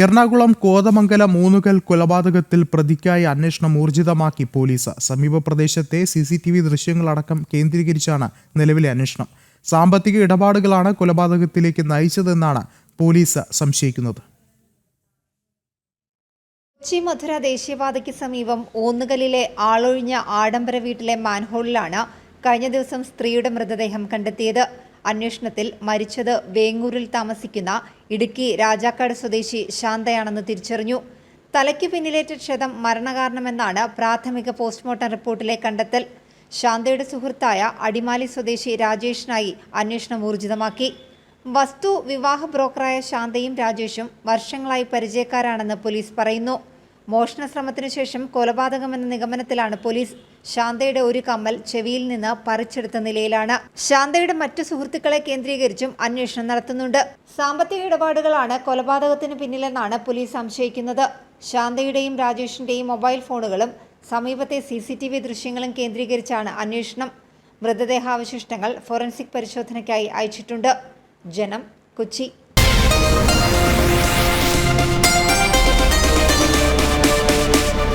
എറണാകുളം കോതമംഗലം മൂന്നുകൽ കൊലപാതകത്തിൽ പ്രതിക്കായി അന്വേഷണം ഊർജിതമാക്കി പോലീസ്. സമീപ പ്രദേശത്തെ സി സി ടി വി ദൃശ്യങ്ങളടക്കം കേന്ദ്രീകരിച്ചാണ് നിലവിലെ അന്വേഷണം. സാമ്പത്തിക ഇടപാടുകളാണ് കൊലപാതകത്തിലേക്ക് നയിച്ചതെന്നാണ് പോലീസ് സംശയിക്കുന്നത്. കൊച്ചി മധുര ദേശീയപാതയ്ക്ക് സമീപം ഊന്നുകലിലെ ആളൊഴിഞ്ഞ ആഡംബര വീട്ടിലെ മാൻഹോളിലാണ് കഴിഞ്ഞ ദിവസം സ്ത്രീയുടെ മൃതദേഹം കണ്ടെത്തിയത്. അന്വേഷണത്തിൽ മരിച്ചത് വേങ്ങൂരിൽ താമസിക്കുന്ന ഇടുക്കി രാജാക്കാട് സ്വദേശി ശാന്തയാണെന്ന് തിരിച്ചറിഞ്ഞു. തലയ്ക്ക് പിന്നിലേറ്റ ക്ഷതം മരണകാരണമെന്നാണ് പ്രാഥമിക പോസ്റ്റ്മോർട്ടം റിപ്പോർട്ടിലെ കണ്ടെത്തൽ. ശാന്തയുടെ സുഹൃത്തായ അടിമാലി സ്വദേശി രാജേഷിനായി അന്വേഷണം ഊർജിതമാക്കി. വസ്തു വിവാഹ ബ്രോക്കറായ ശാന്തയും രാജേഷും വർഷങ്ങളായി പരിചയക്കാരാണെന്ന് പോലീസ് പറയുന്നു. മോഷണ ശ്രമത്തിനു ശേഷം കൊലപാതകമെന്ന നിഗമനത്തിലാണ് പോലീസ് ശാന്തയുടെ ഒരു കമ്മൽ ചെവിയിൽ നിന്ന് പറിച്ചെടുത്ത നിലയിലാണ്. ശാന്തയുടെ മറ്റു സുഹൃത്തുക്കളെ കേന്ദ്രീകരിച്ചും അന്വേഷണം നടത്തുന്നുണ്ട്. സാമ്പത്തിക ഇടപാടുകളാണ് കൊലപാതകത്തിന് പിന്നിലെന്നാണ് പോലീസ് സംശയിക്കുന്നത്. ശാന്തയുടെയും രാജേഷിന്റെയും മൊബൈൽ ഫോണുകളും സമീപത്തെ സി സി ടി വി ദൃശ്യങ്ങളും കേന്ദ്രീകരിച്ചാണ് അന്വേഷണം. മൃതദേഹാവശിഷ്ടങ്ങൾ ഫോറൻസിക് പരിശോധനയ്ക്കായി അയച്ചിട്ടുണ്ട്. ജനം കൊച്ചി.